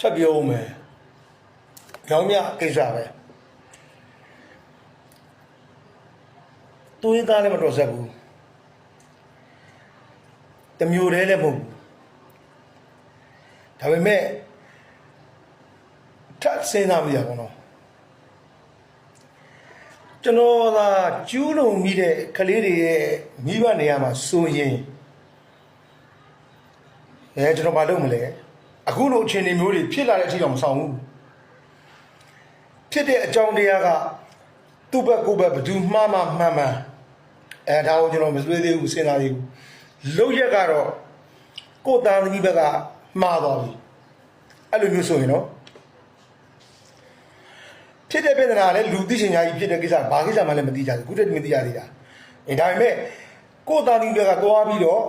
ထပ်ပြောဦးမယ်ကြောင်းမြကိစ္စပဲသူရင်းသားလည်းမတော်ဆက်ဘူးတမျိုးတည်းလည်းမဟုတ်ဘူးဒါပေမဲ့ထပ်စဉ်းစားမိရပါတော့ကျွန်တော်သာကျူးလွန်မိတဲ့ကလေးတွေရဲ့မိဘနေရာမှာဆိုရင်အဲကျွန်တော်မလုပ်မလဲ အခုလိုအခြေအနေမျိုးတွေဖြစ်လာတဲ့အထိတော့မဆောင်ဘူးဖြစ်တဲ့အကြောင်းတရားကသူ့ဘက်ကိုယ့်ဘက်ဘယ်သူမှားမှမှန်မှန်အဲဒါကိုကျွန်တော်မဆွေးသေးဘူးစဉ်းစားသေးဘူးလုံရက်ကတော့ကိုယ်သားသမီးဘက်ကမှားသွားပြီအဲ့လိုမျိုးဆိုရင်တော့ဖြစ်တဲ့ပြဿနာကလည်းလူသိချင်ညာကြီးဖြစ်တဲ့ကိစ္စဘာကိစ္စမှလည်းမသိကြဘူးခုတည်းမသိရသေးတာအဲဒါပေမဲ့ကိုယ်သားသမီးဘက်ကသွားပြီးတော့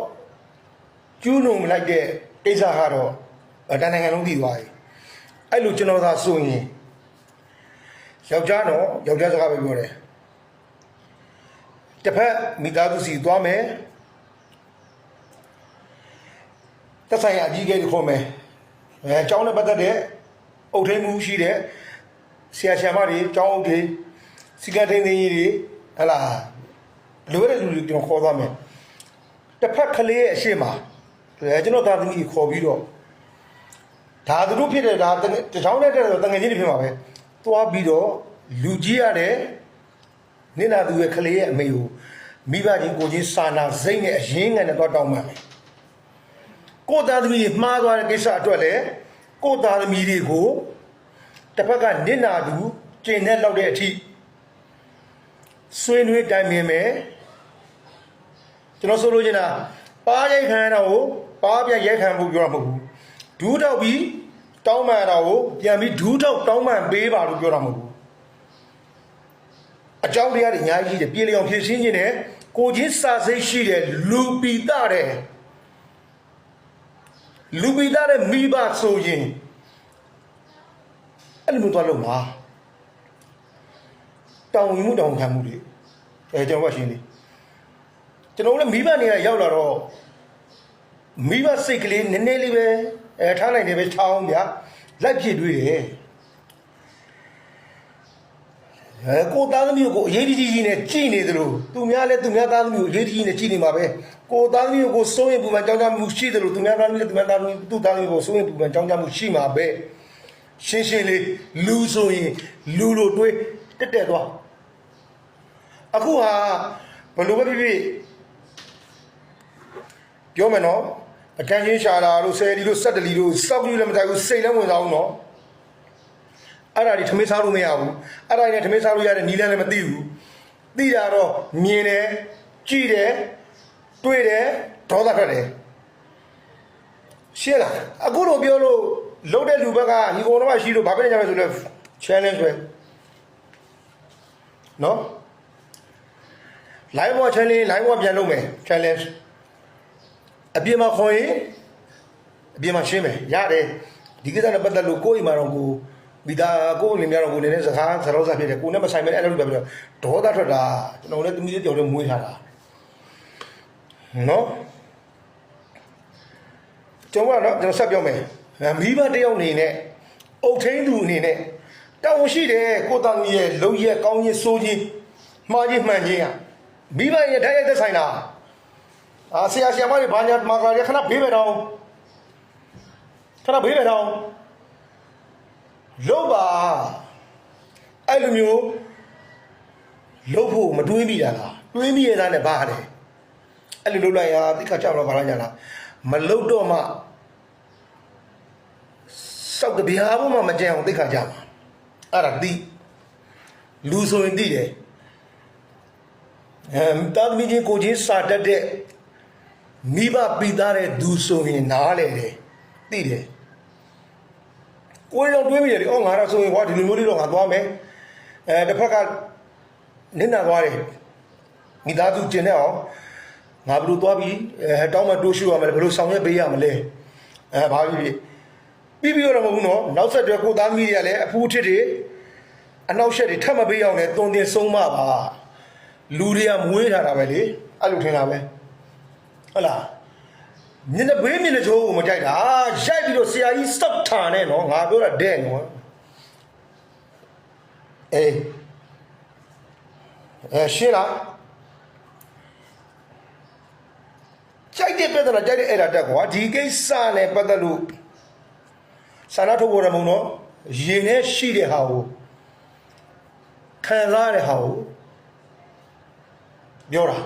ကျူးလွန်လိုက်တဲ့ကိစ္စကတော့အ တန်နိုင်ငံလုံးသိသွားပြီအဲ့လိုကျွန်တော်သာဆိုရင်ယောက်ျားတော့ယောက်ျားစကားပဲပြောတယ်တစ်ဖက်မိသားစုစီသွားမယ်သက်ဆိုင်ရာအကြီးအကဲတွေခေါ်မယ်အဲအကြောင်းနဲ့ပတ်သက်တဲ့အုပ်ထိန်းမှုရှိတဲ့ဆရာဆရာမတွေအကြောင်းအုပ်တွေစီကံထိန်းသိမ်းရေးတွေဟလာလိုရတဲ့လူတွေကျွန်တော်ခေါ်သွားမယ်တစ်ဖက်ကလေးရဲ့အရှိမအဲကျွန်တော်သားသမီးခေါ်ပြီးတော့ ဒါသူတို့ဖြစ်တဲ့ဒါတချောင်းနဲ့တဲ့တငယ်ချင်းတွေဖြစ်မှာပဲသွားပြီးတော့လူကြီးရတယ်နင့်နာသူရဲ့ကလေးရဲ့အမေကိုမိဘချင်းကိုချင်းစာနာစိတ်နဲ့အရင်းငံနဲ့တော့တောင်းပန်မယ်ကိုသားသမီးတွေမှားသွားတဲ့ကိစ္စအတွက်လည်းကိုသားသမီးတွေကိုတစ်ဖက်ကနင့်နာသူကျင်တဲ့လောက်တဲ့အထိဆွေးနွေးတိုင်ပင်မယ်ကျွန်တော်ဆိုလိုချင်တာပါးရိုက်ခံရတာကိုပါးပြရိုက်ခံဖို့ပြောတာမဟုတ်ဘူးဒူးထောက်ပြီး တောင်းပန်တာကိုပြန်ပြီးဒူးထောက်တောင်းပန်ပေးပါလို့ပြောတာမဟုတ်ဘူးအကြောင်းတရားတွေအများကြီးရှိတယ်ပြေလျောင်ဖြည့်ရှင်းခြင်းနဲ့ကိုချင်းစာစိတ်ရှိတဲ့လူပီတာတဲ့လူပီတာတဲ့မိဘဆိုရင်အဲ့လိုမျိုးသွားလို့မှာတောင်းဝင်မှုတောင်းခံမှုတွေအဲကျွန်တော်ကရှင်းနေကျွန်တော်လည်းမိဘနေရာရောက်လာတော့မိဘစိတ်ကလေးနည်းနည်းလေးပဲ အဲထားနိုင်တယ်ပဲချောင်းဗျာလိုက်ဖြစ်တွေ့တယ်အဲကိုသားသမီးကိုအရေးကြီးကြီးနဲ့ကြည်နေသလိုသူများလည်းသူများသားသမီးကိုအရေးကြီးကြီးနဲ့ကြည်နေမှာပဲကိုသားသမီးကိုစိုးရင်ပူပန်ကြောင်းကြမှုရှိသလိုသူများသားသမီးလည်းသူများသားသမီးသူ့သားသမီးကိုစိုးရင်ပူပန်ကြောင်းကြမှုရှိမှာပဲရှင်းရှင်းလေးလူဆိုရင်လူလိုတွေးတက်တက်သွားအခုဟာဘယ်လိုပဲဖြစ်ဖြစ်ပြောမယ်နော် အတန်းချင်းရှာလာလို့ဆယ်လီလို့စက်တလီလို့စောက်ကြီးလည်းမတိုင်ဘူးစိတ်လည်းဝင်စားအောင်နော်အဲ့ဒါတွေထမင်းစားလို့မရဘူးအဲ့ဒါတွေနဲ့ထမင်းစားလို့ရတဲ့နီလန်းလည်းမသိဘူးသိတာတော့မြင်တယ်ကြည့်တယ်တွေ့တယ်ဒေါသထွက်တယ်ရှင်းလားအခုလိုပြောလို့လုံးတဲ့လူဘက်ကညီကောင်တော့ရှိလို့ဘာဖြစ်နေကြမလဲဆိုလဲ challenge ပဲနော် live watch challenge live watch ပြန်လုပ်မယ် challenge အပြင်မှာခေါ်ရင်အပြင်မှာရှင်းမယ်ရတယ်ဒီကိစ္စနဲ့ပတ်သက်လို့ကိုယ့်အိမ်မှာတော့ကိုမိသားကိုယ့်လင်မယားတော့ကိုနေတဲ့စကားစရောစားဖြစ်တယ်ကိုနဲ့မဆိုင်မဲ့အဲ့လိုပဲပြောဒေါသထွက်တာကျွန်တော်လည်းသမီးလေးတယောက်တည်းမွေးထားတာနော်ကျွန်တော်ကတော့ကျွန်တော်ဆက်ပြောမယ်မိဘတယောက်အနေနဲ့အုတ်ထင်းသူအနေနဲ့တောင်းရှိတယ်ကိုသားမီးရဲ့လုံရက်ကောင်းချင်းစိုးချင်းမှားချင်းမှန်ချင်းอ่ะမိဘရဲ့တိုက်ရိုက်သက်ဆိုင်တာ အာဆရာဆရာမတွေဘာညာမာကာရခဏဘေးပဲတော့ခဏဘေးပဲတော့လုတ်ပါအဲ့လိုမျိုးလုတ်ဖို့မတွေးမိတာလားတွေးမိရတာနဲ့ဘာလဲအဲ့လိုလုတ်လိုက်ရတိခါကြောက်တော့ဘာလာကြလားမလုတ်တော့မှစောက်တပြားဘုံမှမကြံအောင်တိခါကြမှာအဲ့ဒါတိလူဆိုရင်တိတယ်အဲတာသမီချင်းကိုချင်းစာတတ်တဲ့ မိဘပြီးသားတဲ့သူဆိုရင်နားလေတယ်သိတယ်ကိုယ်တော့တွေးမိတယ်အော်ငါတော့ဆိုရင်ဟောဒီလိုမျိုးလေးတော့ငါသွားမယ်အဲတစ်ဖက်ကနင်းနာသွားတယ်မိသားစုကျင်တဲ့အောင်ငါဘယ်လိုသွားပြီးအဲတောင်းမတိုးရှူရမလဲဘယ်လိုဆောင်ရွက်ပေးရမလဲအဲဘာဖြစ်ဖြစ်ပြီးပြီးတော့မဟုတ်ဘူးနော်နောက်ဆက်တွဲကိုသားသမီးတွေကလည်းအဖူးထစ်တွေအနောက်ရှက်တွေထပ်မပေးအောင်လဲတုံတင်ဆုံးမပါလူတွေကမွေးထားတာပဲလေအဲ့လိုထင်တာပဲ ဟုတ်လားမျက်နှာဘေးမျက်နှာချိုးကိုမကြိုက်တာရိုက်ပြီးတော့ဆရာကြီးစောက်ထာနဲ့နော်ငါပြောတာတဲ့နော်အေးအဲရှင်းလားကြိုက်တဲ့ပြဿနာကြိုက်တဲ့အဲ့ဒါတက်ကွာဒီကိစ္စနဲ့ပတ်သက်လို့ဆန္ဒထုတ်ပေါ်ရမုံတော့ရင်ထဲရှိတဲ့ဟာကိုခံစားရတဲ့ဟာကိုပြောတာ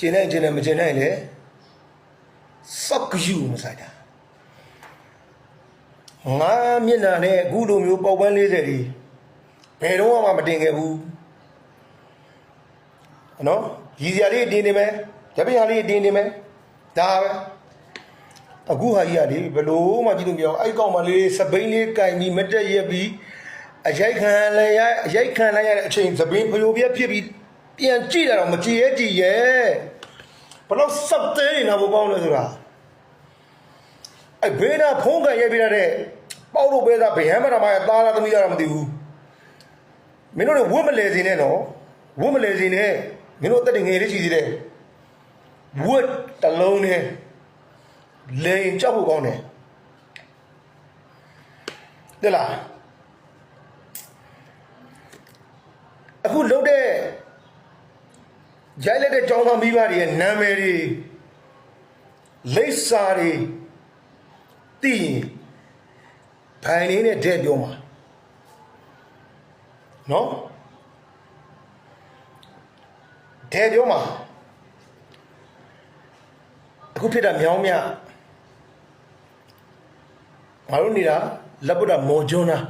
ကျင်နေကျင်နေမကျင်နိုင်လေစောက်ကယူမဆိုင်တာငါမျက်နှာနဲ့အခုလိုမျိုးပေါက်ပန်း40ဒီဘယ်တော့မှမတင်ခဲ့ဘူးနော်ရည်စရာလေးတင်နေမယ်တပည့်ဟာလေးတင်နေမယ်ဒါပဲအခုဟာကြီးကလေဘလို့မှကြည့်လို့မရအောင်အဲ့ကောင်မလေးစပိန်လေးကင်ပြီးမတက်ရက်ပြီးအရိုက်ခံလည်းရအရိုက်ခံလိုက်ရတဲ့အချိန်စပိန်ဖယိုပြက်ဖြစ်ပြီး ပြန်ကြည့်လာတော့မကြည့်ရဲ့ကြည့်ရဲ့ဘလို့စောက်သေးနေတာဘကောင်းလဲဆိုတာအဲ့ဘေးနာဖုံးကန်ရိုက်ပြရတဲ့ပေါက်လို့ပဲသားဗျမ်းမရမရသားလားသမီးလားမသိဘူးမင်းတို့တွေဝတ်မလဲစင်းနဲ့နော်ဝတ်မလဲစင်းနဲ့မင်းတို့အသက်တွေငယ်လေးရှိသေးတယ်ဝတ်တစ်လုံးနဲ့လိန်ကြောက်ဖို့ကောင်းတယ်တဲ့လားအခုလုတ်တဲ့ ရိုက်လိုက်တဲ့ចောင်းသားမိဘတွေရဲ့နာမည်တွေလိပ်စာတွေတည်ရင်ဘိုင်လေးနဲ့တဲ့ပြောမှာနော်တဲ့ပြောမှာအခုဖြစ်တာမြောင်းမြငါတို့နေတာလက်ပုဒ္ဒမော်ကျွန်းလား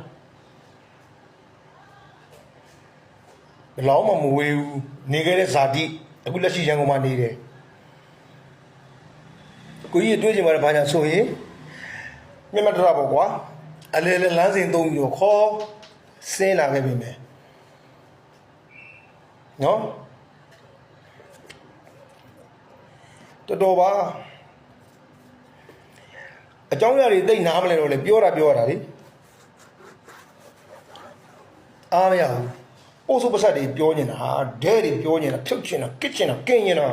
ဘယ်လောက်မှမဝေးဘူးနေခဲ့တဲ့ဇာတိအခုလက်ရှိရန်ကုန်မှာနေတယ်ကိုကြီးတွေးကြည့်မှာဘာညာဆိုရင်မြတ်မတော်ပေါ့ကွာအလဲလဲလမ်းစဉ်သုံးပြီးတော့ခေါ်ဆင်းလာခဲ့ပြီမယ်နော်တော်တော်ပါအကြောင်းအရာတွေသိနားမလဲတော့လေပြောတာပြောတာလေအားမရဘူး ပို့စုပစတ်တွေပြောနေတာဟာဒဲတွေပြောနေတာဖြုတ်ချင်တာကစ်ချင်တာကင်းချင်တာ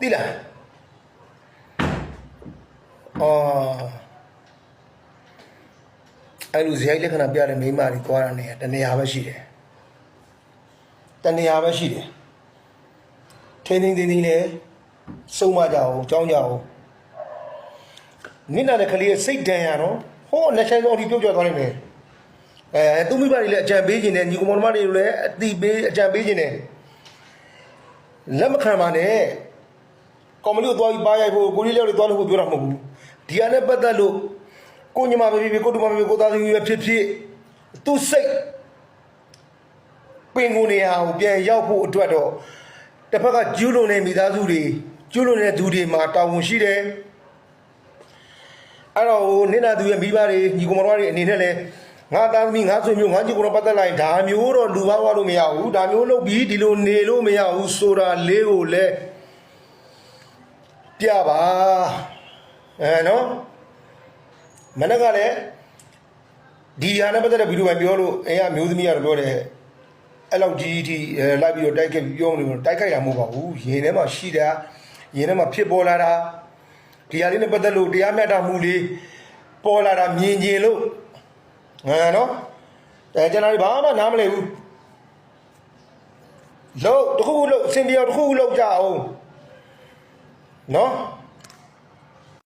သိလားအော်အဲ့လိုဇယိုက်လက္ခဏာပြတဲ့မိန်းမတွေကြွားတာနေတနေရာပဲရှိတယ်တနေရာပဲရှိတယ်ထင်းထင်းထင်းထင်းနဲ့စုံမကြအောင်ကြောင်းကြအောင်နိနာတဲ့ကလေးရဲ့စိတ်ဒဏ်ရတော့ဟိုးလက်ဆိုင်ဆုံးအထိပြုတ်ကျသွားနိုင်တယ် အဲသူမိဘတွေလည်းအကြံပေးခြင်းနဲ့ညီကောင်မတွေလည်းအတိပေးအကြံပေးခြင်းနဲ့လက်မခံပါနဲ့ကော်မတီကိုသွားပြီးပါရိုက်ဖို့ကိုကြီးလျောက်တွေသွားလို့ပြောတာမဟုတ်ဘူးဒီဟာနဲ့ပတ်သက်လို့ကိုညီမပဲဖြစ်ဖြစ်ကိုတူမပဲဖြစ်ကိုသားသမီးပဲဖြစ်ဖြစ်သူစိတ်ပင်ကိုနေရာကိုပြန်ရောက်ဖို့အတွက်တော့တစ်ဖက်ကကျူးလွန်နေမိသားစုတွေကျူးလွန်နေတဲ့သူတွေမှာတာဝန်ရှိတယ်အဲ့တော့ဟိုနင့်နာသူရဲ့မိဘတွေညီကောင်မတော်တွေအနေနဲ့လည်း ငါသားသမီးငါဆွေမျိုးငါညီကောင်တော်ပတ်သက်လိုက်ဒါမျိုးတော့လူဘာဝလို့မရဘူးဒါမျိုးလုပ်ပြီးဒီလိုနေလို့မရဘူးဆိုတာလေးကိုလည်းပြပါအဲနော်မနေ့ကလည်းဒီဟာနဲ့ပတ်သက်တဲ့ဗီဒီယိုပိုင်းပြောလို့အဲအမျိုးသမီးကတော့ပြောတယ်အဲ့လောက်ကြီးထိအဲလိုက်ပြီးတော့တိုက်ခိုက်ပြောနေလို့တိုက်ခိုက်တာမဟုတ်ပါဘူးရင်ထဲမှာရှိတာရင်ထဲမှာဖြစ်ပေါ်လာတာဒီဟာလေးနဲ့ပတ်သက်လို့တရားမျှတမှုလေးပေါ်လာတာမြင်ကျင်လို့ ဟမ်နော်အဲကျွန်တော်ဒီဘာမှနားမလည်ဘူးလို့တခုခုလို့အစင်ပြောတခုခုလို့ကြအောင်နော်